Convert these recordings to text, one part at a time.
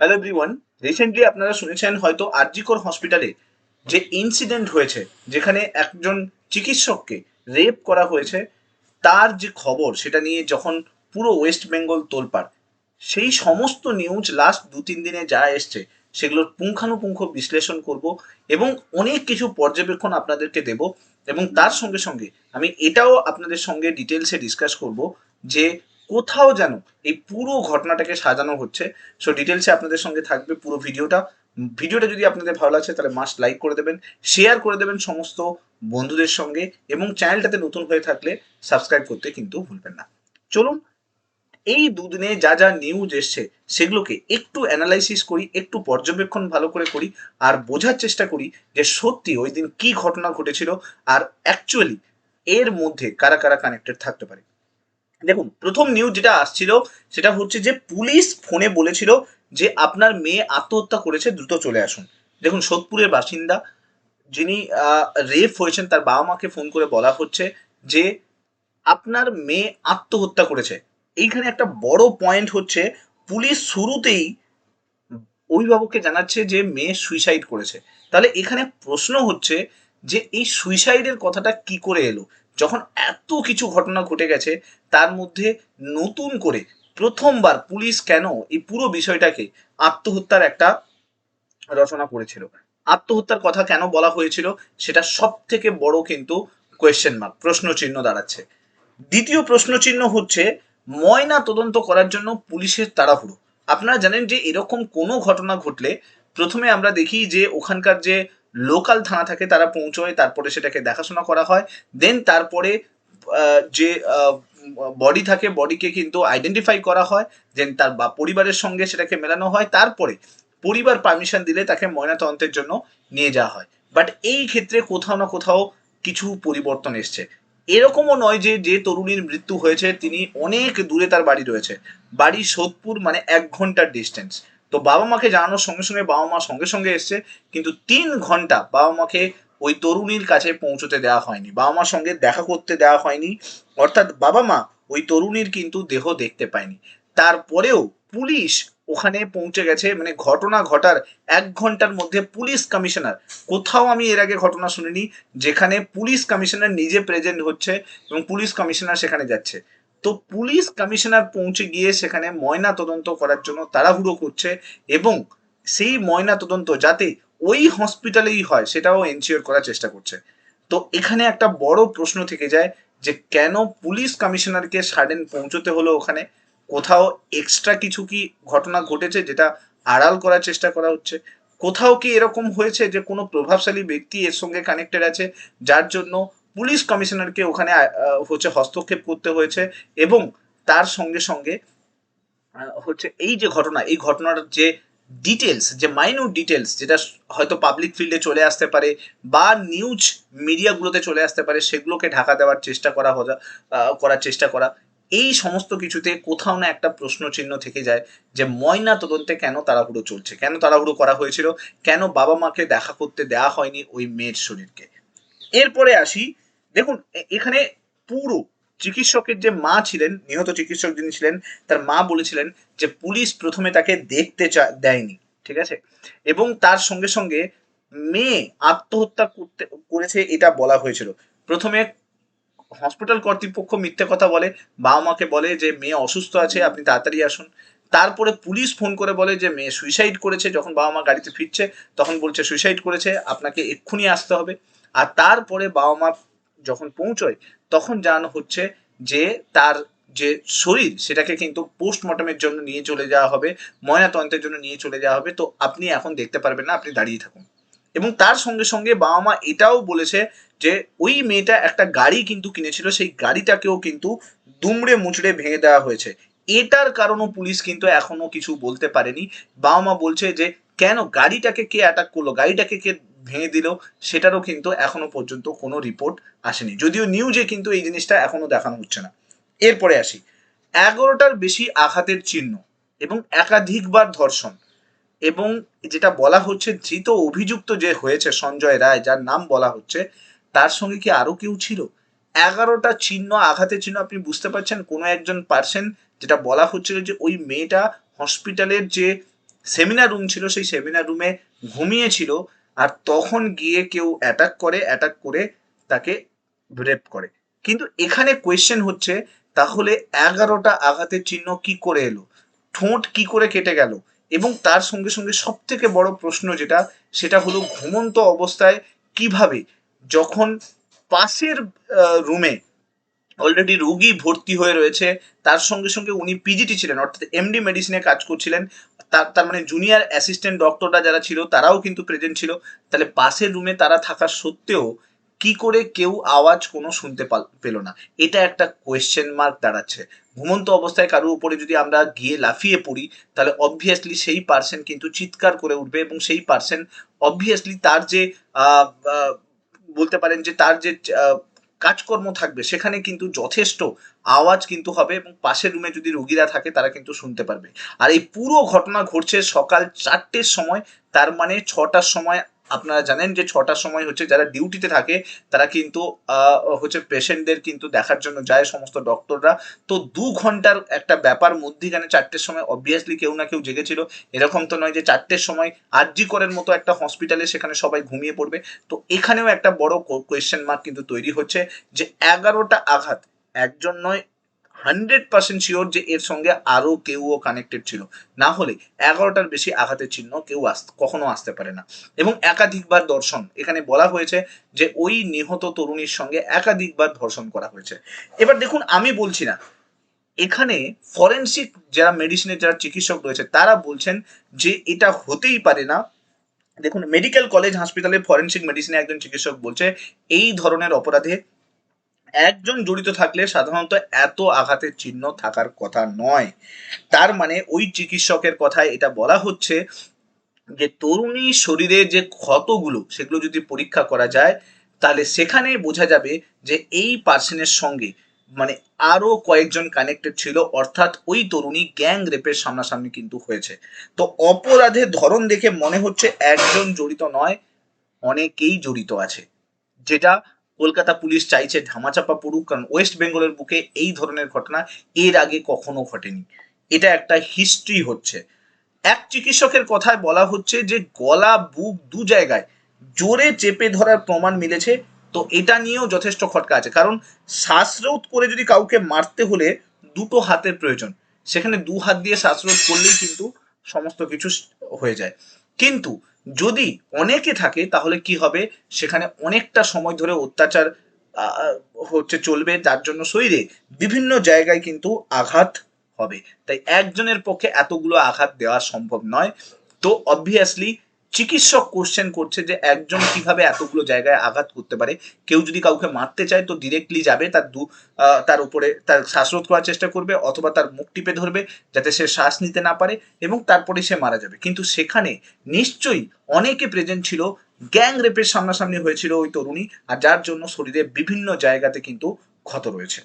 Hello everyone recently আপনারা শুনেছেন হয়তো আরজিকর হসপিটালে যে ইনসিডেন্ট হয়েছে, যেখানে একজন চিকিৎসককে রেপ করা হয়েছে, তার যে খবর সেটা নিয়ে যখন পুরো ওয়েস্ট বেঙ্গল তোলপাড়, সেই সমস্ত নিউজ লাস্ট দু তিন দিনে যা এসছে সেগুলোর পুঙ্খানুপুঙ্খ বিশ্লেষণ করব এবং অনেক কিছু পর্যবেক্ষণ আপনাদেরকে দেব এবং তার সঙ্গে সঙ্গে আমি এটাও আপনাদের সঙ্গে ডিটেলসে ডিসকাস করব যে কোথাও যেন এই পুরো ঘটনাটাকে সাজানো হচ্ছে। সো ডিটেলসে আপনাদের সঙ্গে থাকবে পুরো ভিডিওটা। ভিডিওটা যদি আপনাদের ভালো লাগছে, তাহলে মাস্ট লাইক করে দেবেন শেয়ার করে দেবেন সমস্ত বন্ধুদের সঙ্গে এবং চ্যানেলটাতে নতুন হয়ে থাকলে সাবস্ক্রাইব করতে কিন্তু ভুলবেন না। চলুন, এই দুদিনে যা যা নিউজ এসছে, সেগুলোকে একটু অ্যানালাইসিস করি, একটু পর্যবেক্ষণ ভালো করে করি আর বোঝার চেষ্টা করি যে সত্যি ওই দিন কি ঘটনা ঘটেছিল আর অ্যাকচুয়ালি এর মধ্যে কারা কারা কানেক্টেড থাকতে পারে। দেখুন, প্রথম নিউজ যেটা আসছিল, সেটা হচ্ছে যে পুলিশ ফোনে বলেছিল যে আপনার মেয়ে আত্মহত্যা করেছে, দ্রুত চলে আসুন। দেখুন, সোদপুরের বাসিন্দা যিনি রেপ হয়েছেন, তার বাবা মাকে ফোন করে বলা হচ্ছে যে আপনার মেয়ে আত্মহত্যা করেছে। এইখানে একটা বড় পয়েন্ট হচ্ছে, পুলিশ শুরুতেই অভিভাবককে জানাচ্ছে যে মেয়ে সুইসাইড করেছে। তাহলে এখানে প্রশ্ন হচ্ছে যে এই সুইসাইডের কথাটা কি করে এলো? যখন এত কিছু ঘটনা ঘটে গেছে, তার মধ্যে নতুন করে প্রথমবার পুলিশ কেন এই পুরো বিষয়টাকে আত্মহত্যার একটা রচনা করেছিল? আত্মহত্যার কথা কেন বলা হয়েছিল? সেটা সব থেকে বড় কিন্তু কোয়েশ্চেন মার্ক প্রশ্ন চিহ্ন দাঁড়াচ্ছে। দ্বিতীয় প্রশ্ন চিহ্ন হচ্ছে, ময়না তদন্ত করার জন্য পুলিশের তাড়াহুড়ো। আপনারা জানেন যে এরকম কোনো ঘটনা ঘটলে প্রথমে আমরা দেখি যে ওখানকার যে লোকাল থানা থাকে, তারা পৌঁছয়, তারপরে সেটাকে দেখাশোনা করা হয়। দেন তারপরে যে বডি থাকে বডিকে কিন্তু আইডেন্টিফাই করা হয়। দেন তার বা, পরিবারের সঙ্গে সেটাকে মেলানো হয়। তারপরে পরিবার পারমিশন দিলে তাকে ময়নাতদন্তের জন্য নিয়ে যাওয়া হয়। বাট এই ক্ষেত্রে কোথাও না কোথাও কিছু পরিবর্তন এসছে। এরকমও নয় যে যে তরুণীর মৃত্যু হয়েছে, তিনি অনেক দূরে তার বাড়ি রয়েছে। বাড়ি সোদপুর মানে এক ঘণ্টার ডিস্টেন্স তো বাবা মাকে জানানোর সঙ্গে সঙ্গে বাবা মা সঙ্গে সঙ্গে এসছে, কিন্তু তিন ঘণ্টা বাবা মাকে ওই তরুণীর কাছে পৌঁছতে দেওয়া হয়নি। বাবা মার সঙ্গে দেখা করতে দেওয়া হয়নি, অর্থাৎ বাবা মা ওই তরুণীর কিন্তু দেহ দেখতে পায়নি। তারপরেও পুলিশ ওখানে পৌঁছে গেছে মানে ঘটনা ঘটার এক ঘণ্টার মধ্যে পুলিশ কমিশনার, কোথাও আমি এর আগে ঘটনা শুনিনি, যেখানে পুলিশ কমিশনার নিজে প্রেজেন্ট হচ্ছে এবং পুলিশ কমিশনার সেখানে যাচ্ছে। তো পুলিশ কমিশনার পৌঁছে গিয়ে সেখানে ময়না তদন্ত করার জন্য তাড়াহুড়ো করছে এবং সেই ময়না তদন্ত যাতে ওই হসপিটালেই হয় সেটাও এনশিওর করার চেষ্টা করছে। তো এখানে একটা বড় প্রশ্ন থেকে যায় যে কেন পুলিশ কমিশনারকে সাডেন পৌঁছতে হলো ওখানে? কোথাও এক্সট্রা কিছু কি ঘটনা ঘটেছে যেটা আড়াল করার চেষ্টা করা হচ্ছে? কোথাও কি এরকম হয়েছে যে কোনো প্রভাবশালী ব্যক্তি এর সঙ্গে কানেক্টেড আছে যার জন্য পুলিশ কমিশনারকে ওখানে হচ্ছে হস্তক্ষেপ করতে হয়েছে এবং তার সঙ্গে সঙ্গে হচ্ছে এই যে ঘটনা, এই ঘটনার যে ডিটেলস যে মাইনিউট ডিটেলস যেটা হয়তো পাবলিক ফিল্ডে চলে আসতে পারে বা নিউজ মিডিয়াগুলোতে চলে আসতে পারে, সেগুলোকে ঢাকা দেওয়ার চেষ্টা করা করার চেষ্টা করা, এই সমস্ত কিছুতে কোথাও না একটা প্রশ্ন চিহ্ন থেকে যায় যে ময়না তদন্তে কেন তাড়াহুড়ো চলছে, কেন তাড়াহুড়ো করা হয়েছিল, কেন বাবা মাকে দেখা করতে দেওয়া হয়নি ওই মেয়ের শরীরকে। এরপরে আসি দেখুন এখানে পুরো চিকিৎসকের যে মা ছিলেন, নিহত চিকিৎসক যিনি ছিলেন, তার মা বলেছিলেন যে পুলিশ প্রথমে তাকে দেখতে দেয়নি, ঠিক আছে? এবং তার সঙ্গে সঙ্গে মেয়ে আত্মহত্যা করতে, করেছে এটা বলা হয়েছিল। প্রথমে হসপিটাল কর্তৃপক্ষ মিথ্যে কথা বলে, বাবা মাকে বলে যে মেয়ে অসুস্থ আছে, আপনি তাড়াতাড়ি আসুন। তারপরে পুলিশ ফোন করে বলে যে মেয়ে সুইসাইড করেছে, যখন বাবা মা গাড়িতে ফিরছে, তখন বলছে সুইসাইড করেছে, আপনাকে এক্ষুনি আসতে হবে। আর তারপরে বাবা মা যখন পৌঁছয়, তখন জানানো হচ্ছে যে তার যে শরীর, সেটাকে কিন্তু পোস্টমর্টমের জন্য নিয়ে চলে যাওয়া হবে ময়নাতন্ত্রের জন্য নিয়ে চলে যাওয়া হবে। তো আপনি এখন দেখতে পারবেন না, আপনি দাঁড়িয়ে থাকুন। এবং তার সঙ্গে সঙ্গে বাবা মা এটাও বলেছে যে, ওই মেয়েটা একটা গাড়ি কিন্তু কিনেছিল, সেই গাড়িটাকেও কিন্তু দুমড়ে মুচড়ে ভেঙে দেওয়া হয়েছে। এটার কারণও পুলিশ কিন্তু এখনও কিছু বলতে পারেনি। বাবা মা বলছে যে, কেন গাড়িটাকে কে অ্যাটাক করল? গাড়িটাকে কে ভেঙে দিল সেটারও কিন্তু এখনও পর্যন্ত কোনো রিপোর্ট আসেনি। যদিও নিউজে কিন্তু এই জিনিসটা এখনও দেখানো হচ্ছে না। এরপরে আসি। এগারোটার বেশি আঘাতের চিহ্ন এবং একাধিকবার ধর্ষণ এবং যেটা বলা হচ্ছে, ধৃত অভিযুক্ত যে হয়েছে সঞ্জয় রায়, যার নাম বলা হচ্ছে, তার সঙ্গে কি আরও কেউ ছিল? এগারোটা চিহ্ন, আঘাতের চিহ্ন আপনি বুঝতে পারছেন? কোনো একজন পার্সন যেটা বলা হচ্ছিল যে ওই মেয়েটা হসপিটালের যে সেমিনার রুম ছিল, সেই সেমিনার রুমে ঘুমিয়েছিল আর তখন গিয়ে কেউ অ্যাটাক করে অ্যাটাক করে তাকে রেপ করে। কিন্তু এখানে কোয়েশ্চেন হচ্ছে, তাহলে এগারোটা আঘাতের চিহ্ন কি করে এলো? ঠোঁট কি করে কেটে গেল? এবং তার সঙ্গে সঙ্গে সব থেকে বড় প্রশ্ন যেটা, সেটা হলো ঘুমন্ত অবস্থায় কীভাবে? যখন পাশের রুমে অলরেডি রোগী ভর্তি হয়ে রয়েছে। তার সঙ্গে সঙ্গে উনি পিজিটি ছিলেন, অর্থাৎ এমডি মেডিসিনে কাজ করছিলেন। তার তার মানে জুনিয়র অ্যাসিস্ট্যান্ট ডক্টররা যারা ছিল, তারাও কিন্তু প্রেজেন্ট ছিল। তাহলে পাশের রুমে তারা থাকা সত্ত্বেও কি করে কেউ আওয়াজ কোনো শুনতে পাল- না। এটা একটা কোয়েশ্চেন মার্ক দাঁড়াচ্ছে। ঘুমন্ত অবস্থায় কারোর উপরে যদি আমরা গিয়ে লাফিয়ে পড়ি, তাহলে অবভিয়াসলি সেই পার্সন কিন্তু চিৎকার করে উঠবে এবং সেই পার্সন অবভিয়াসলি তার যে বলতে পারেন যে তার যে কাজকর্ম থাকবে, সেখানে কিন্তু যথেষ্ট আওয়াজ কিন্তু হবে এবং পাশের রুমে যদি রোগীরা থাকে তারা কিন্তু শুনতে পারবে। আর এই পুরো ঘটনা ঘটছে সকাল চারটের সময়, তার মানে ছটার সময় আপনারা জানেন যে ছটার সময় হচ্ছে যারা ডিউটিতে থাকে, তারা কিন্তু হচ্ছে পেশেন্টদের কিন্তু দেখার জন্য যায় সমস্ত ডক্টররা। তো দু ঘণ্টার একটা ব্যাপার মধ্যিখানে চারটের সময় অবভিয়াসলি কেউ না কেউ জেগেছিল। এরকম তো নয় যে চারটের সময় আরজি করের মতো একটা হসপিটালে সেখানে সবাই ঘুমিয়ে পড়বে। তো এখানেও একটা বড় কোয়েশ্চেন মার্ক কিন্তু তৈরি হচ্ছে যে এগারোটা আঘাত একজন নয় হান্ড্রেড পার্সেন্ট শিওর যে এর সঙ্গে আরও কেউও কানেক্টেড ছিল। না হলে এগারোটার বেশি আঘাতের চিহ্ন কেউ আস, কখনো আসতে পারে না। এবং একাধিকবার দর্শন, এখানে বলা হয়েছে যে ওই নিহত তরুণীর সঙ্গে একাধিকবার ধর্ষণ করা হয়েছে। এবার দেখুন, আমি বলছি না, এখানে ফরেন্সিক যারা মেডিসিনের যারা চিকিৎসক রয়েছে, তারা বলছেন যে এটা হতেই পারে না। দেখুন, মেডিকেল কলেজ, হাসপাতালে ফরেন্সিক মেডিসিনে একজন চিকিৎসক বলছে, এই ধরনের অপরাধে একজন জড়িত থাকলে সাধারণত এত আঘাতের চিহ্ন থাকার কথা নয়। তার মানে ওই চিকিৎসকের কথায় এটা বলা হচ্ছে যে, তরুণী শরীরে যে ক্ষতগুলো, সেগুলো যদি পরীক্ষা করা যায়, তাহলে সেখানে বোঝা যাবে যে, এই পার্সনের সঙ্গে মানে আরও কয়েকজন কানেক্টেড ছিল, অর্থাৎ ওই তরুণী গ্যাং রেপের সামনাসামনি কিন্তু হয়েছে। তো অপরাধের ধরন দেখে মনে হচ্ছে একজন জড়িত নয়, অনেকেই জড়িত আছে। যেটা কলকাতা পুলিশ চাইছে ধামাচাপা পড়ুক, কারণ ওয়েস্ট বেঙ্গলের বুকে এই ধরনের ঘটনা এর আগে কখনো ঘটেনি। এটা একটা হিস্ট্রি হচ্ছে। এক চিকিৎসকের কথায় বলা হচ্ছে যে, গলা, বুক দু জায়গায় জোরে চেপে ধরার প্রমাণ মিলেছে, তো এটা নিয়েও যথেষ্ট খটকা আছে। কারণ শ্বাসরোধ করে যদি কাউকে মারতে হলে দুটো হাতের প্রয়োজন। সেখানে দু হাত দিয়ে শ্বাসরোধ করলেই কিন্তু সমস্ত কিছু হয়ে যায়। কিন্তু যদি অনেকে থাকে, তাহলে কি হবে? সেখানে অনেকটা সময় ধরে অত্যাচার হচ্ছে চলবে, যার জন্য শরীরে বিভিন্ন জায়গায় কিন্তু আঘাত হবে। তাই একজনের পক্ষে এতগুলো আঘাত দেওয়া সম্ভব নয়। তো অবভিয়াসলি চিকিৎসক কোশ্চেন করছে যে একজন কীভাবে এতগুলো জায়গায় আঘাত করতে পারে? কেউ যদি কাউকে মারতে চায় তো ডিরেক্টলি যাবে, তার দু তার উপরে তার শ্বাসরোধ করার চেষ্টা করবে অথবা তার মুখ টিপে ধরবে যাতে সে শ্বাস নিতে না পারে এবং তারপরে সে মারা যাবে। কিন্তু সেখানে নিশ্চয়ই অনেকে প্রেজেন্ট ছিল গ্যাং রেপের সামনাসামনি হয়েছিল ওই তরুণী আর যার জন্য শরীরে বিভিন্ন জায়গাতে কিন্তু ক্ষত রয়েছে।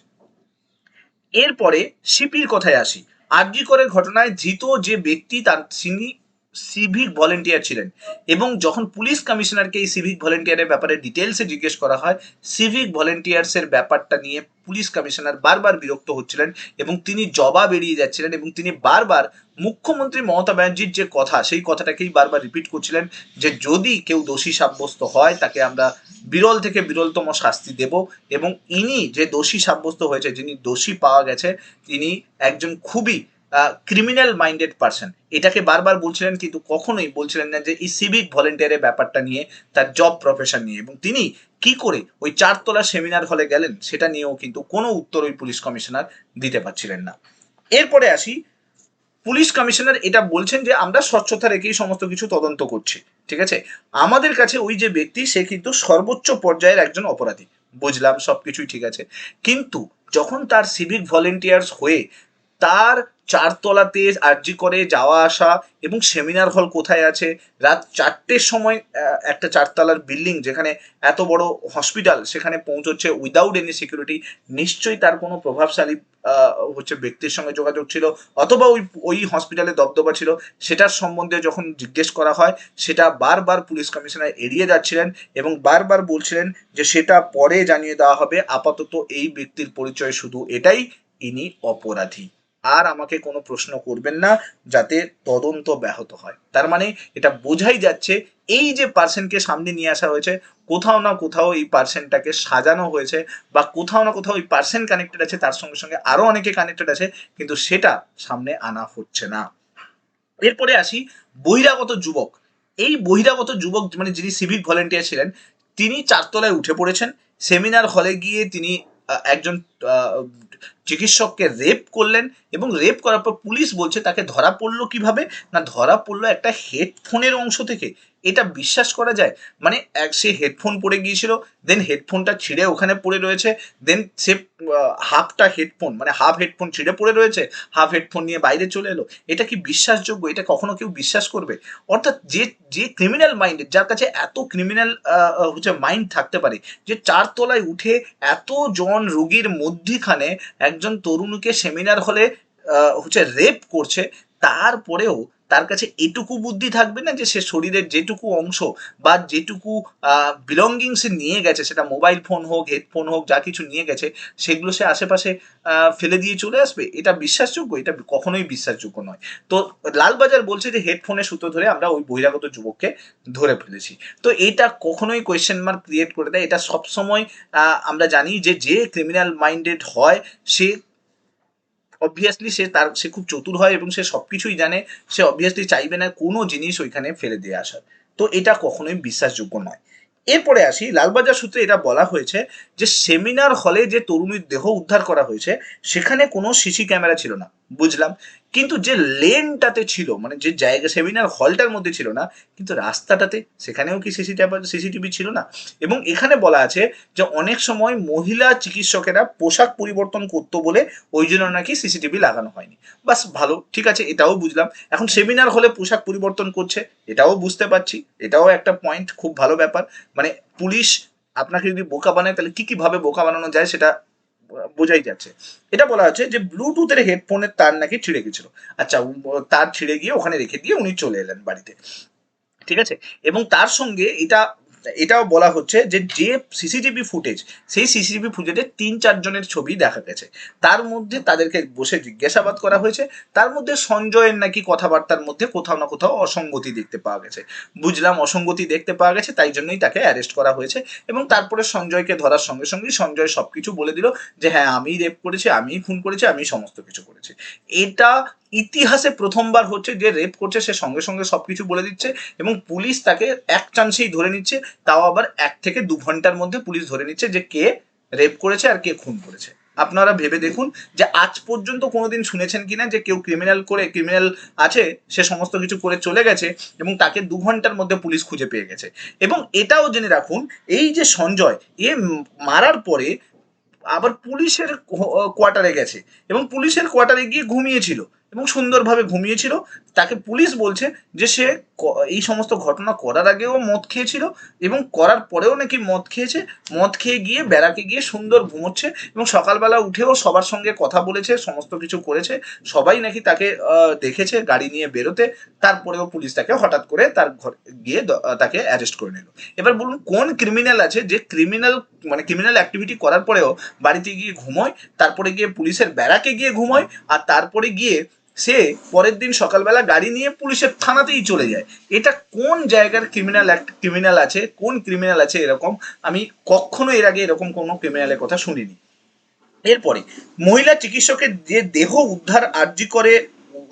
এরপরে সিপির কথায় আসি। আরজি ঘটনায় ধৃত যে ব্যক্তি তার তিনি সিভিক ভলেন্টিয়ার ছিলেন। এবং যখন পুলিশ কমিশনারকে এই সিভিক ভলেন্টিয়ারের ব্যাপারে ডিটেলসে জিজ্ঞেস করা হয় সিভিক ভলেন্টিয়ার্সের ব্যাপারটা নিয়ে পুলিশ কমিশনার বারবার বিরক্ত হচ্ছিলেন এবং তিনি জবাব এড়িয়ে যাচ্ছিলেন এবং তিনি বারবার মুখ্যমন্ত্রী মমতা ব্যানার্জির যে কথা, সেই কথাটাকেই বারবার রিপিট করছিলেন যে যদি কেউ দোষী সাব্যস্ত হয়, তাকে আমরা বিরল থেকে বিরলতম শাস্তি দেব এবং ইনি যে দোষী সাব্যস্ত হয়েছে, যিনি দোষী পাওয়া গেছে, তিনি একজন খুবই ক্রিমিনাল মাইন্ডেড পার্সন এটাকে বারবার বলছিলেন, কিন্তু কখনোই বলছিলেন না যে এই সিভিক ভলেন্টিয়ারের ব্যাপারটা নিয়ে, তার জব প্রফেশন নিয়ে। এবং তিনি কি করে ওই চারতলা সেমিনার হলে গেলেন, সেটা নিয়েও কিন্তু কোনো উত্তর ওই পুলিশ কমিশনার দিতে পারছিলেন না। এরপরে আসি, পুলিশ কমিশনার এটা বলছেন যে, আমরা স্বচ্ছতা রেখেই সমস্ত কিছু তদন্ত করছি, ঠিক আছে? আমাদের কাছে ওই যে ব্যক্তি, সে কিন্তু সর্বোচ্চ পর্যায়ের একজন অপরাধী। বুঝলাম, সবকিছুই ঠিক আছে। কিন্তু যখন তার সিভিক ভলেন্টিয়ার্স হয়ে তার চারতলাতে আর্জি করে যাওয়া আসা এবং সেমিনার হল কোথায় আছে? রাত চারটের সময় একটা চারতলার বিল্ডিং যেখানে এত বড় হসপিটাল সেখানে পৌঁছচ্ছে উইদাউট এনি সিকিউরিটি নিশ্চয়ই তার কোনো প্রভাবশালী হচ্ছে ব্যক্তির সঙ্গে যোগাযোগ ছিল অথবা ওই ওই হসপিটালে দবদবা ছিল। সেটার সম্বন্ধে যখন জিজ্ঞেস করা হয়, সেটা বারবার পুলিশ কমিশনার এড়িয়ে যাচ্ছিলেন এবং বারবার বলছিলেন যে সেটা পরে জানিয়ে দেওয়া হবে। আপাতত এই ব্যক্তির পরিচয় শুধু এটাই, ইনি অপরাধী। আর আমাকে কোনো প্রশ্ন করবেন না যাতে তদন্ত ব্যাহত হয়। তার মানে এটা বোঝাই যাচ্ছে এই যে পার্সনকে সামনে নিয়ে আসা হয়েছে, কোথাও না কোথাও এই পার্সনটাকে সাজানো হয়েছে বা কোথাও না কোথাও এই পার্সন কানেক্টেড আছে, তার সঙ্গে সঙ্গে আরও অনেকে কানেক্টেড আছে, কিন্তু সেটা সামনে আনা হচ্ছে না। এরপরে আসি বহিরাগত যুবক। এই বহিরাগত যুবক মানে যিনি সিভিক ভলেন্টিয়ার ছিলেন, তিনি চারতলায় উঠে পড়েছেন। সেমিনার হলে গিয়ে তিনি একজন চিকিৎসককে রেপ করলেন এবং রেপ করার পর পুলিশ বলছে, তাকে ধরা পড়ল কীভাবে? না, ধরা পড়ল একটা হেডফোনের অংশ থেকে। এটা বিশ্বাস করা যায়? মানে এক সে হেডফোন পরে গিয়েছিল দেন হেডফোনটা ছিঁড়ে ওখানে পড়ে রয়েছে দেন সে হাফটা হেডফোন মানে হাফ হেডফোন ছিঁড়ে পড়ে রয়েছে হাফ হেডফোন নিয়ে বাইরে চলে এলো। এটা কি বিশ্বাসযোগ্য? এটা কখনো কেউ বিশ্বাস করবে? অর্থাৎ যে যে ক্রিমিনাল মাইন্ডেড যার কাছে এত ক্রিমিনাল হচ্ছে মাইন্ড থাকতে পারে, যে চারতলায় উঠে এত জন রোগীর মধ্যিখানে একজন তরুণীকে সেমিনার হলে হচ্ছে রেপ করছে তারপরেও তার কাছে এটুকু বুদ্ধি থাকবে না যে সে শরীরের যেটুকু অংশ বা যেটুকু বিলঙ্গিং সে নিয়ে গেছে, সেটা মোবাইল ফোন হোক হেডফোন হোক, যা কিছু নিয়ে গেছে, সেগুলো সে আশেপাশে ফেলে দিয়ে চলে আসবে? এটা বিশ্বাসযোগ্য? এটা কখনোই বিশ্বাসযোগ্য নয়। তো লালবাজার বলছে যে হেডফোনে সুতো ধরে আমরা ওই বহিরাগত যুবককে ধরে ফেলেছি। তো এটা কখনোই কোয়েশ্চেন মার্ক ক্রিয়েট করে দেয়। এটা সবসময় আমরা জানি যে যে ক্রিমিনাল মাইন্ডেড হয়, সে অবভিয়াসলি সে তার, সে খুব চতুর হয় এবং সে সব কিছুই জানে। সে অবভিয়াসলি চাইবে না কোনো জিনিস ওইখানে ফেলে দিয়ে আসার। তো এটা কখনোই বিশ্বাসযোগ্য নয়। এরপরে আসি, লালবাজার সূত্রে এটা বলা হয়েছে যে সেমিনার হলে যে তরুণীর দেহ উদ্ধার করা হয়েছে, সেখানে কোনো সিসি ক্যামেরা ছিল না। বুঝলাম। কিন্তু যে লেনটাতে ছিল মানে যে জায়গা সেমিনার হলটার মধ্যে ছিল না, কিন্তু রাস্তাটাতে সেখানেও কি সিসিটিভি সিসিটিভি ছিল না? এবং এখানে বলা আছে যে অনেক সময় মহিলা চিকিৎসকেরা পোশাক পরিবর্তন করতো বলে ওই জন্য নাকি সিসিটিভি লাগানো হয়নি। বাস ভালো, ঠিক আছে, এটাও বুঝলাম। এখন সেমিনার হলে পোশাক পরিবর্তন করছে, এটাও বুঝতে পারছি, এটাও একটা পয়েন্ট খুব ভালো ব্যাপার। মানে পুলিশ আপনাকে যদি বোকা বানায়, তাহলে কি কি ভাবে বোকা বানানো যায় সেটা বোঝাই যাচ্ছে। এটা বলা হচ্ছে যে ব্লুটুথের হেডফোনের তার নাকি ছিঁড়ে গেছিল। আচ্ছা তার ছিঁড়ে গিয়ে ওখানে রেখে দিয়ে উনি চলে এলেন বাড়িতে। ঠিক আছে? এবং তার সঙ্গে এটা এটাও বলা হচ্ছে যে যে সিসিটিভি ফুটেজ সেই সিসিটিভি ফুটেজে তিন চারজনের ছবি দেখা গেছে। তার মধ্যে তাদেরকে বসে জিজ্ঞাসাবাদ করা হয়েছে। তার মধ্যে সঞ্জয়ের নাকি কথাবার্তার মধ্যে কোথাও না কোথাও অসঙ্গতি দেখতে পাওয়া গেছে। বুঝলাম অসঙ্গতি দেখতে পাওয়া গেছে, তাই জন্যই তাকে অ্যারেস্ট করা হয়েছে এবং তারপরে সঞ্জয়কে ধরার সঙ্গে সঙ্গে সঞ্জয় সবকিছু বলে দিল যে হ্যাঁ আমি রেপ করেছি আমি খুন করেছি আমি সমস্ত কিছু করেছি। এটা ইতিহাসে প্রথমবার হচ্ছে যে রেপ করছে, সে সঙ্গে সঙ্গে সবকিছু বলে দিচ্ছে এবং পুলিশ তাকে এক চান্সেই ধরে নিচ্ছে। তাও আবার এক থেকে দু ঘণ্টার মধ্যে পুলিশ ধরে নিচ্ছে যে কে রেপ করেছে আর কে খুন করেছে। আপনারা ভেবে দেখুন যে আজ পর্যন্ত কোনোদিন শুনেছেন কিনা যে কেউ ক্রিমিনাল করে ক্রিমিনাল আছে, সে সমস্ত কিছু করে চলে গেছে এবং তাকে দু ঘণ্টার মধ্যে পুলিশ খুঁজে পেয়ে গেছে। এবং এটাও জেনে রাখুন, এই যে সঞ্জয়, এ মারার পরে আবার পুলিশের কোয়ার্টারে গেছে এবং পুলিশের কোয়ার্টারে গিয়ে ঘুমিয়েছিল। এবং সুন্দরভাবে ঘুমিয়েছিল। তাকে পুলিশ বলছে যে সে এই সমস্ত ঘটনা করার আগেও মদ খেয়েছিল এবং করার পরেও নাকি মদ খেয়েছে। মদ খেয়ে গিয়ে বেড়াকে গিয়ে সুন্দর ঘুমোচ্ছে এবং সকালবেলা উঠেও সবার সঙ্গে কথা বলেছে, সমস্ত কিছু করেছে। সবাই নাকি তাকে দেখেছে গাড়ি নিয়ে বেরোতে। তারপরেও পুলিশ তাকে হঠাৎ করে তার ঘর, গিয়ে তাকে অ্যারেস্ট করে নিল। এবার বলুন, কোন ক্রিমিনাল আছে যে ক্রিমিনাল মানে ক্রিমিনাল অ্যাক্টিভিটি করার পরেও বাড়িতে গিয়ে ঘুমোয়, তারপরে গিয়ে পুলিশের ব্যারাকে গিয়ে ঘুমোয়, আর তারপরে গিয়ে সে পরের দিন সকালবেলা গাড়ি নিয়ে পুলিশের থানাতেই চলে যায়। এটা কোন জায়গার ক্রিমিনাল ক্রিমিনাল আছে? কোন ক্রিমিনাল আছে এরকম? আমি কখনো এর আগে এরকম কোনো ক্রিমিনালের কথা শুনিনি। এরপরে, মহিলা চিকিৎসকের যে দেহ উদ্ধার আর্জি করে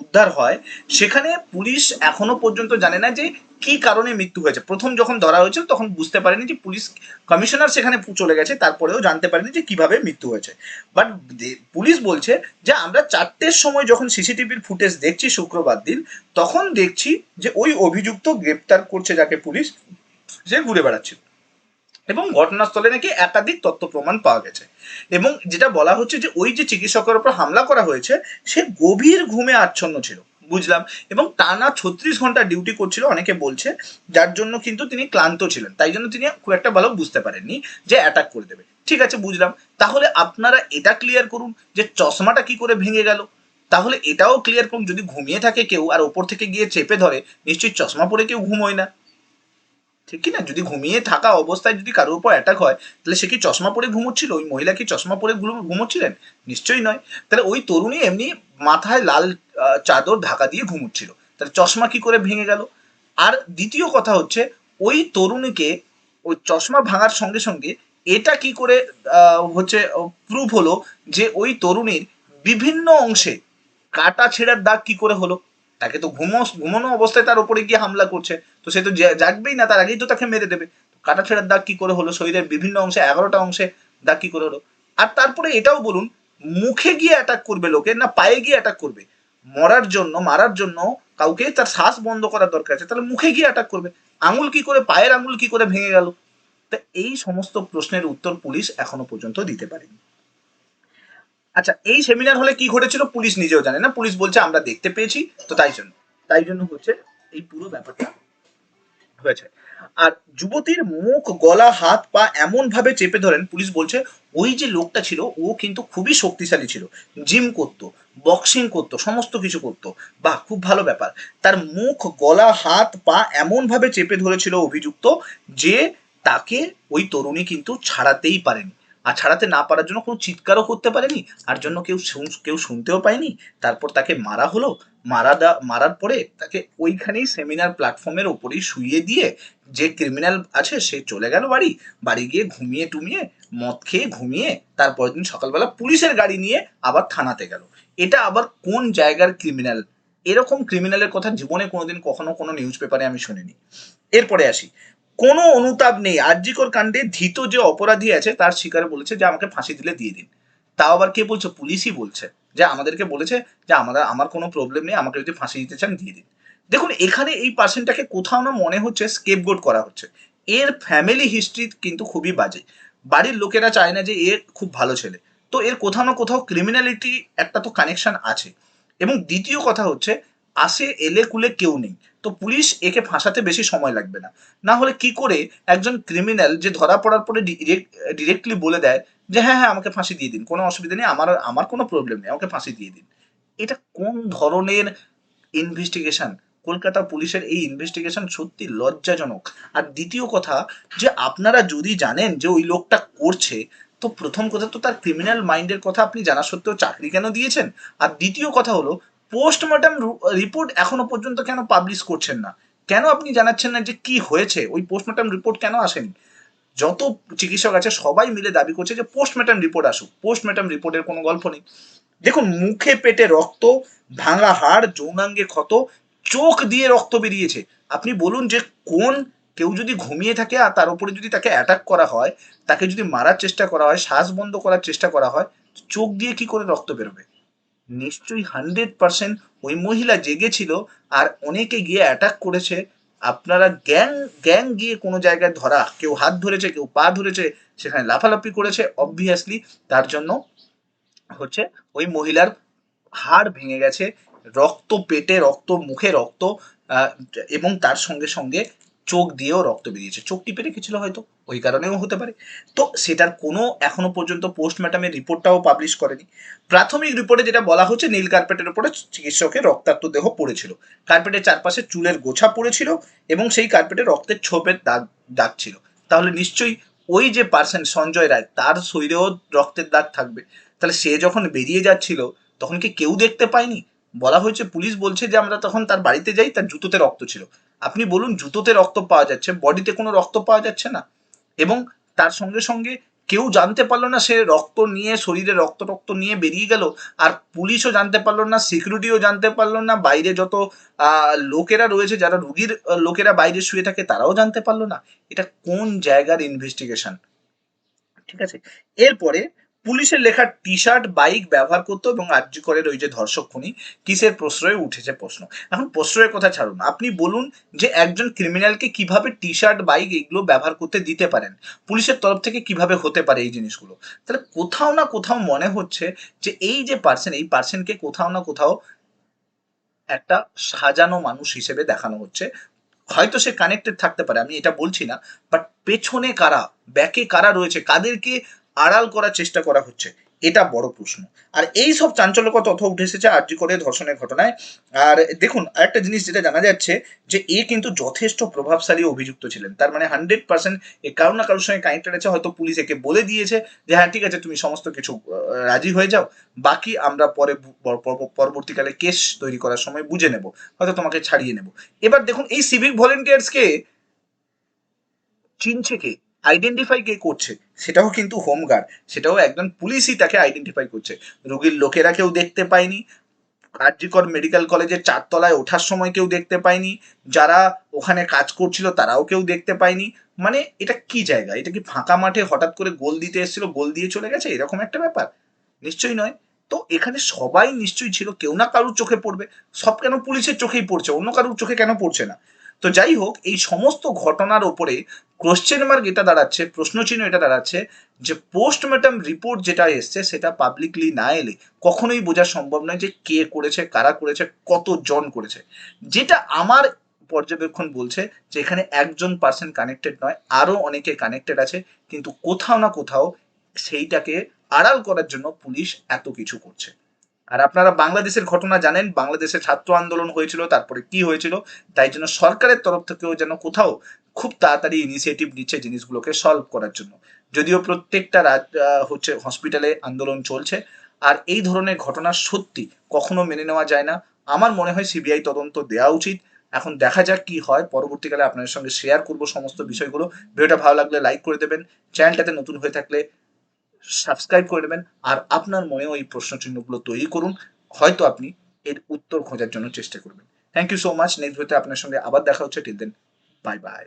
উদ্ধার হয়, সেখানে পুলিশ এখনও পর্যন্ত জানে না যে কি কারণে মৃত্যু হয়েছে। প্রথম যখন ধরা হয়েছিল, তখন বুঝতে পারেনি যে পুলিশ কমিশনার সেখানে চলে গেছে, তারপরেও জানতে পারেনি যে কীভাবে মৃত্যু হয়েছে। বাট পুলিশ বলছে যে আমরা চারটের সময় যখন সিসিটিভির ফুটেজ দেখছি শুক্রবার দিন, তখন দেখছি যে ওই অভিযুক্ত গ্রেপ্তার করছে যাকে পুলিশ, সে ঘুরে বেড়াচ্ছিল। এবং ঘটনাস্থলে নাকি একাধিক তথ্য প্রমাণ পাওয়া গেছে। এবং যেটা বলা হচ্ছে যে ওই যে চিকিৎসকের উপর হামলা করা হয়েছে, সে গভীর ঘুমে আচ্ছন্ন ছিল, বুঝলাম। এবং টানা ছত্রিশ ঘণ্টা ডিউটি করছিল, অনেকে বলছে, যার জন্য কিন্তু তিনি ক্লান্ত ছিলেন। তাই জন্য তিনি খুব একটা ভালো বুঝতে পারেননি যে অ্যাটাক করে দেবে। ঠিক আছে, বুঝলাম। তাহলে আপনারা এটা ক্লিয়ার করুন যে চশমাটা কি করে ভেঙে গেল? তাহলে এটাও ক্লিয়ার করুন, যদি ঘুমিয়ে থাকে কেউ আর ওপর থেকে গিয়ে চেপে ধরে, নিশ্চয়ই চশমা পরে কেউ ঘুমোয় না। ঠিক কি না? যদি ঘুমিয়ে থাকা অবস্থায় যদি কারোর উপর অ্যাটাক হয়, তাহলে সে কি চশমা পরে ঘুমোচ্ছিল? ওই মহিলা কি চশমা পরে ঘুম- ঘুমোচ্ছিলেন? নিশ্চয়ই নয়। তাহলে ওই তরুণী এমনি মাথায় লাল চাদর ঢাকা দিয়ে ঘুমোচ্ছিল। তাহলে চশমা কি করে ভেঙে গেল? আর দ্বিতীয় কথা হচ্ছে, ওই তরুণীকে ওই চশমা ভাঙার সঙ্গে সঙ্গে এটা কি করে হচ্ছে প্রুফ হলো যে ওই তরুণীর বিভিন্ন অংশে কাটা ছেঁড়ার দাগ কি করে হলো? তাকে তো ঘুমো ঘুমানো অবস্থায় তার উপরে গিয়ে হামলা করছে। তো সে তো জাগবেই না, তার আগেই তো তাকে মেরে দেবে। কাটা ছেঁড়ার দাগ কি করে হলো? শরীরের বিভিন্ন অংশে, এগারোটা অংশে দাগ কি করে হলো? আর তারপরে এটাও বলুন, মুখে গিয়ে অ্যাটাক করবে লোকে না পায়ে গিয়ে অ্যাটাক করবে? মরার জন্য, মারার জন্য কাউকে তার শ্বাস বন্ধ করার দরকার আছে, তাহলে মুখে গিয়ে অ্যাটাক করবে। আঙুল কি করে, পায়ের আঙুল কি করে ভেঙে গেল? তা এই সমস্ত প্রশ্নের উত্তর পুলিশ এখনও পর্যন্ত দিতে পারেনি। আচ্ছা এই সেমিনার হলে কি ঘটেছিল? পুলিশ নিজেও জানে না। পুলিশ বলছে, আমরা দেখতে পেয়েছি। তো তাই জন্য। তাই জন্য হচ্ছে এই পুরো ব্যাপারটা হয়েছে। আর যুবতীর মুখ, গলা, হাত, পা এমন ভাবে চেপে ধরেন, পুলিশ বলছে, ওই যে লোকটা ছিল, ও কিন্তু খুবই শক্তিশালী ছিল। জিম করতো, বক্সিং করতো, সমস্ত কিছু করতো। বাহ, খুব ভালো ব্যাপার। তার মুখ, গলা, হাত, পা এমন ভাবে চেপে ধরেছিল অভিযুক্ত যে তাকে ওই তরুণী কিন্তু ছাড়াতেই পারেনি। আর ছাড়াতে না পারার জন্য কোনো চিৎকারও করতে পারেনি, আর জন্য কেউ কেউ শুনতেও পায়নি। তারপর তাকে মারা হলো। মারা দা, মারার পরে তাকে ওইখানেই সেমিনার প্ল্যাটফর্মের ওপরেই শুইয়ে দিয়ে যে ক্রিমিনাল আছে সে চলে গেল বাড়ি। বাড়ি গিয়ে ঘুমিয়ে টুমিয়ে, মদ খেয়ে ঘুমিয়ে তারপরের দিন সকালবেলা পুলিশের গাড়ি নিয়ে আবার থানাতে গেল। এটা আবার কোন জায়গার ক্রিমিনাল এরকম ক্রিমিনালের কথা জীবনে কোনোদিন কখনো কোনো নিউজ পেপারে আমি শুনিনি। এরপরে আসি। কোনো অনুতাপ নেই। আরজিকর কাণ্ডে ধৃত যে অপরাধী আছে, তার শিকারে বলেছে যে, আমাকে ফাঁসি দিলে দিয়ে দিন। তাও আবার কে বলছে? পুলিশই বলছে। যে আমাদেরকে বলেছে যে, আমাদের, আমার কোনো প্রবলেম নেই, আমাকে যদি ফাঁসি দিতে চান, দিয়ে দিন। দেখুন, এখানে এই পার্সনটাকে কোথাও না মনে হচ্ছে স্কেপগোট করা হচ্ছে। এর ফ্যামিলি হিস্ট্রি কিন্তু খুবই বাজে। বাড়ির লোকেরা চায় না যে এ খুব ভালো ছেলে। তো এর কোথাও না কোথাও ক্রিমিনালিটি একটা তো কানেকশন আছে। এবং দ্বিতীয় কথা হচ্ছে আসে, এলে কুলে কেউ নেই। তো পুলিশ একে ফাঁসাতে বেশি সময় লাগবে না। না হলে কি করে একজন ক্রিমিনাল যে ধরা পড়ার পরে ডিরেক্টলি বলে দেয় যে হ্যাঁ হ্যাঁ আমাকে ফাঁসি দিয়ে দিন। কোনো অসুবিধা নেই, আমার আমার কোনো প্রবলেম নেই, আমাকে ফাঁসি দিয়ে দিন। এটা কোন ধরনের ইনভেস্টিগেশন কলকাতা পুলিশের এই ইনভেস্টিগেশন সত্যি লজ্জাজনক। আর দ্বিতীয় কথা, যে আপনারা যদি জানেন যে ওই লোকটা করছে, তো প্রথম কথা তো তার ক্রিমিনাল মাইন্ডের কথা আপনি জানা সত্ত্বেও চাকরি কেন দিয়েছেন? আর দ্বিতীয় কথা হলো পোস্টমর্টম রিপোর্ট এখনও পর্যন্ত কেন পাবলিশ করছেন না? কেন আপনি জানাচ্ছেন না যে কি হয়েছে? ওই পোস্টমর্টম রিপোর্ট কেন আসেনি? যত চিকিৎসক আছে সবাই মিলে দাবি করছে যে পোস্টমর্টম রিপোর্ট আসুক। পোস্টমর্টম রিপোর্টের কোনো গল্প নেই। দেখুন, মুখে পেটে রক্ত, ভাঙা হাড়, যৌনাঙ্গে ক্ষত, চোখ দিয়ে রক্ত বেরিয়েছে। আপনি বলুন যে কোন কেউ যদি ঘুমিয়ে থাকে আর তার উপরে যদি তাকে অ্যাটাক করা হয়, তাকে যদি মারার চেষ্টা করা হয়, শ্বাস বন্ধ করার চেষ্টা করা হয়, চোখ দিয়ে কি করে রক্ত বেরোবে? নিশ্চয়ই হান্ড্রেড পার্সেন্ট ওই মহিলা জেগেছিল আর অনেকে গিয়ে অ্যাটাক করেছে। আপনারা গ্যাং গ্যাং গিয়ে কোনো জায়গায় ধরা, কেউ হাত ধরেছে, কেউ পা ধরেছে, সেখানে লাফালাফি করেছে অবভিয়াসলি তার জন্য হচ্ছে ওই মহিলার হাড় ভেঙে গেছে, রক্ত পেটে, রক্ত মুখে রক্ত এবং তার সঙ্গে সঙ্গে চোখ দিয়েও রক্ত বেরিয়েছে। চোখ টিপে রেখেছিল হয়তো, ওই কারণেও হতে পারে। তো সেটার কোনো এখনও পর্যন্ত পোস্টমর্টমের রিপোর্টটাও পাবলিশ করেনি। প্রাথমিক রিপোর্টে যেটা বলা হচ্ছে, নীল কার্পেটের উপরে চিকিৎসকের রক্তাক্ত দেহ পড়েছিল। কার্পেটের চারপাশে চুলের গোছা পড়েছিল এবং সেই কার্পেটে রক্তের ছোপের দাগ দাগ ছিল। তাহলে নিশ্চয়ই ওই যে পার্সন সঞ্জয় রায়, তার শরীরেও রক্তের দাগ থাকবে। তাহলে সে যখন বেরিয়ে যাচ্ছিল, তখন কি কেউ দেখতে পায়নি? বলা হয়েছে, পুলিশ বলছে যে আমরা তখন তার বাড়িতে যাই, তার জুতোতে রক্ত ছিল। আপনি বলুন, জুতোতে রক্ত পাওয়া যাচ্ছে, বডিতে কোনো রক্ত পাওয়া যাচ্ছে না? এবং তার সঙ্গে সঙ্গে কেউ জানতে পারল না, সে রক্ত নিয়ে, শরীরে রক্ত রক্ত নিয়ে বেরিয়ে গেল, আর পুলিশও জানতে পারল না সিকিউরিটিও জানতে পারল না, বাইরে যত লোকেরা রয়েছে, যারা রুগীর লোকেরা বাইরে শুয়ে থাকে, তারাও জানতে পারল না। এটা কোন জায়গার ইনভেস্টিগেশন ঠিক আছে? এরপরে পুলিশের লেখা টি শার্ট বাইক ব্যবহার করতো এবং আর্জি করের ওই যে ধর্ষক খুনি কিসের প্রশ্রয়ে উঠেছে প্রশ্ন। এখন প্রশ্রয়ের কথা ছাড়ুন, আপনি বলুন যে একজন ক্রিমিনালকে কীভাবে টি শার্ট বাইক এগুলো ব্যবহার করতে দিতে পারেন? পুলিশের তরফ থেকে কীভাবে হতে পারে এই জিনিসগুলো? তাহলে কোথাও না কোথাও মনে হচ্ছে যে এই যে পার্সন এই পার্সনকে কোথাও না কোথাও একটা সাজানো মানুষ হিসেবে দেখানো হচ্ছে। হয়তো সে কানেক্টেড থাকতে পারে, আমি এটা বলছি না বাট পেছনে কারা ব্যাকে কারা রয়েছে, কাদেরকে আড়াল করার চেষ্টা করা হচ্ছে। এটা বড় প্রশ্ন। আর এই সব চাঞ্চল্যকর তথ্য উঠে এসেছে আরজি করে ধর্ষণের ঘটনায়। আর দেখুন, আরেকটা জিনিস যেটা জানা যাচ্ছে, যে এ কিন্তু যথেষ্ট প্রভাবশালী অভিযুক্ত ছিলেন। তার মানে হান্ড্রেড পার্সেন্ট এ কারও না কারোর সঙ্গে কানেক্টেড আছে, হয়তো পুলিশ একে বলে দিয়েছে যে হ্যাঁ ঠিক আছে, তুমি সমস্ত কিছু রাজি হয়ে যাও। বাকি আমরা পরে পরবর্তীকালে কেস তৈরি করার সময় বুঝে নেব। হয়তো তোমাকে ছাড়িয়ে নেব। এবার দেখুন, এই সিভিক ভলেন্টিয়ার্সকে চিনছে কে? আইডেন্টিফাই কে করছে, সেটাও কিন্তু হোমগার্ড, সেটাও একজন পুলিশই তাকে আইডেন্টিফাই করছে। রুগীর লোকেরা কেউ দেখতে পায়নি, কার্যকর মেডিকেল কলেজের চারতলায় ওঠার সময় কেউ দেখতে পায়নি, যারা ওখানে কাজ করছিল তারাও কেউ দেখতে পায়নি। মানে এটা কি জায়গা? এটা কি ফাঁকা মাঠে হঠাৎ করে গোল দিতে এসেছিল, গোল দিয়ে চলে গেছে? এরকম একটা ব্যাপার। নিশ্চয়ই নয়। তো এখানে সবাই নিশ্চয়ই ছিল, কেউ না কারুর চোখে পড়বে। সব কেন পুলিশের চোখেই পড়ছে? অন্য কারুর চোখে কেন পড়ছে না? তো যাই হোক এই সমস্ত ঘটনার ওপরে কোশ্চেন মার্ক এটা দাঁড়াচ্ছে, প্রশ্নচিহ্ন এটা দাঁড়াচ্ছে যে পোস্টমর্টম রিপোর্ট যেটা এসছে সেটা পাবলিকলি না এলে কখনোই বোঝা সম্ভব নয় যে কে করেছে, কারা করেছে, কতজন করেছে। যেটা আমার পর্যবেক্ষণ বলছে যে এখানে একজন পার্সন কানেক্টেড নয় আরও অনেকে কানেক্টেড আছে, কিন্তু কোথাও না কোথাও সেইটাকে আড়াল করার জন্য পুলিশ এত কিছু করছে। আর আপনারা বাংলাদেশের ঘটনা জানেন, বাংলাদেশে ছাত্র আন্দোলন হয়েছিল, তারপরে কি হয়েছিল? তাই জন্য সরকারের তরফ থেকেও যেন কোথাও খুব তাড়াতাড়ি ইনিশিয়েটিভ নিচ্ছে জিনিসগুলোকে সলভ করার জন্য। যদিও প্রত্যেকটা হচ্ছে হসপিটালে আন্দোলন চলছে। আর এই ধরনের ঘটনা সত্যি কখনো মেনে নেওয়া যায় না। আমার মনে হয় সিবিআই তদন্ত দেওয়া উচিত। এখন দেখা যাক কি হয়। পরবর্তীকালে আপনাদের সঙ্গে শেয়ার করব সমস্ত বিষয়গুলো। ভিডিওটা ভালো লাগলে লাইক করে দেবেন। চ্যানেলটাতে নতুন হয়ে থাকলে সাবস্ক্রাইব করে নেবেন আর আপনার মনে ওই প্রশ্ন চিহ্নগুলো তৈরি করুন। হয়তো আপনি এর উত্তর খোঁজার জন্য চেষ্টা করবেন। Thank you so much next ভিডিওতে আপনার সঙ্গে আবার দেখা হচ্ছে। Till then bye bye